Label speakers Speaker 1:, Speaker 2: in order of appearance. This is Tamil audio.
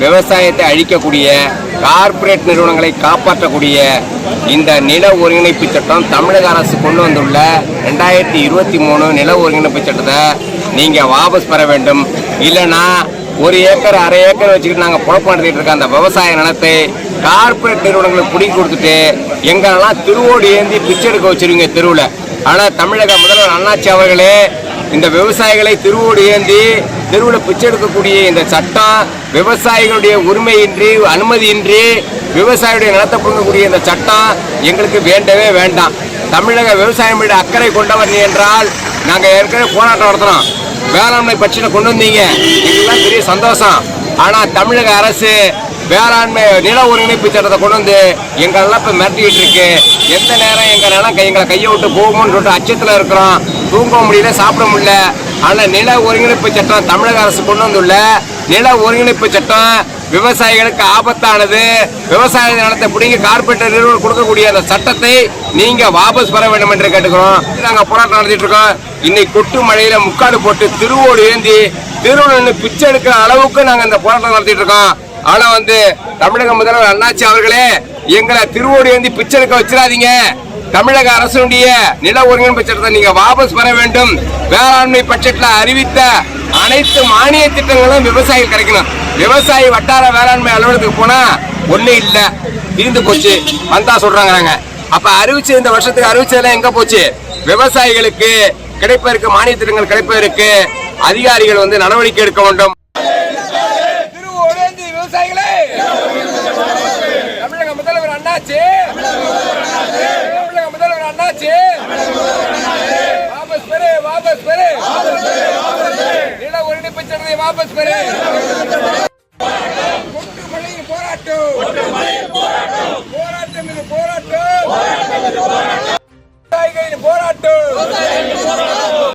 Speaker 1: விவசாயத்தை அழிக்கக்கூடிய கார்ப்பரேட் நிறுவனங்களை காப்பாற்றக்கூடிய இந்த நில ஒருங்கிணைப்பு சட்டம் தமிழக அரசு கொண்டு வந்துள்ள ரெண்டாயிரத்தி இருபத்தி மூணு நில ஒருங்கிணைப்பு சட்டத்தை நீங்கள் வாபஸ் பெற வேண்டும். இல்லைன்னா ஒரு ஏக்கர் அரை ஏக்கர் வச்சுக்கிட்டு நாங்கள் புழப்பம் நடத்திட்டு இருக்க அந்த விவசாய நிலத்தை கார்ப்பரேட் நிறுவனங்களுக்கு பிடிங்கி கொடுத்துட்டு எங்களெல்லாம் திருவோடு ஏந்தி பிச்சை எடுக்க வச்சிருவீங்க தெருவில். ஆனால் தமிழக முதல்வர் அண்ணாச்சி அவர்களே இந்த விவசாயிகளை திருவோடு ஏந்தி தெருவில் பிச்சை எடுக்கக்கூடிய இந்த சட்டம் விவசாயிகளுடைய உரிமையின்றி அனுமதியின்றி விவசாயியுடைய நிலத்தை புடுங்கக்கூடிய இந்த சட்டம் எங்களுக்கு வேண்டவே வேண்டாம். தமிழக விவசாயம் மீது அக்கறை கொண்டவர் நீ என்றால் நாங்கள் ஏற்கனவே போராட்டம் நடத்துகிறோம் வேளாண்மை பட்சியில் கொண்டு வந்தீங்க. எங்களுக்குலாம் பெரிய சந்தோஷம். ஆனால் தமிழக அரசு வேளாண்மை நில ஒருங்கிணைப்பு சட்டத்தை கொண்டு வந்து எங்களெல்லாம் இப்போ மிரட்டிக்கிட்டு இருக்கு. எந்த நேரம் எங்கள் நிலம் கை எங்களை கையை விட்டு போகுமோன்னு சொல்லிட்டு அச்சத்தில் இருக்கிறோம். தூங்க முடியல சாப்பிட முடியல. ஆனால் நில ஒருங்கிணைப்பு சட்டம் தமிழக அரசு கொண்டு வந்துள்ள. நில ஒருங்கிணைப்பு சட்டம் விவசாயிகளுக்கு ஆபத்தானது. விவசாய நிலத்தை பிடிங்கி கார்பரேட் நிறுவனம் கொடுக்கக்கூடிய அந்த சட்டத்தை நீங்க வாபஸ் பெற வேண்டும் என்று கேட்டுக்கிறோம். நாங்கள் போராட்டம் நடத்திட்டு இருக்கோம். இன்னைக்கு கொட்டு மழையில முக்காடு போட்டு திருவோடு ஏந்தி திருவண்ணு பிச்சை எடுக்கிற அளவுக்கு நாங்கள் இந்த போராட்டம் நடத்திட்டு இருக்கோம். ஆனா வந்து தமிழக முதல்வர் அண்ணாச்சி அவர்களே எங்களை திருவோடு ஏந்தி பிச்சை எடுக்க வச்சிடாதீங்க. தமிழக அரசுடைய நில ஒருங்கிணைப்பு சட்டத்தை நீங்க வாபஸ் பெற வேண்டும். வேளாண்மை பட்ஜெட்ல அறிவித்த அனைத்து மானிய திட்டங்களும் விவசாயிகள் கிடைக்கணும். விவசாயி வட்டார வேளாண்மை அலுவலகத்துக்கு போனா ஒண்ணு இல்ல. தீர்ந்து போச்சு. வந்தா சொல்றாங்க அப்ப அறிவிச்சு இந்த வருஷத்துக்கு அறிவிச்சதெல்லாம் எங்க போச்சு? விவசாயிகளுக்கு கிடைப்பதற்கு மானிய திட்டங்கள் கிடைப்பதற்கு அதிகாரிகள் வந்து நடவடிக்கை எடுக்க வேண்டும். விவசாயிகளே! தமிழக முதல்வர் அண்ணாச்சி! முதல்வர் வாபஸ் பெரு வாபஸ் பெரு நில ஒருங்கிணைப்பு சட்டத்தை வாபஸ் பெரு கொட்டுமலையில் போராட்டம். போராட்டம் இது போராட்டம்.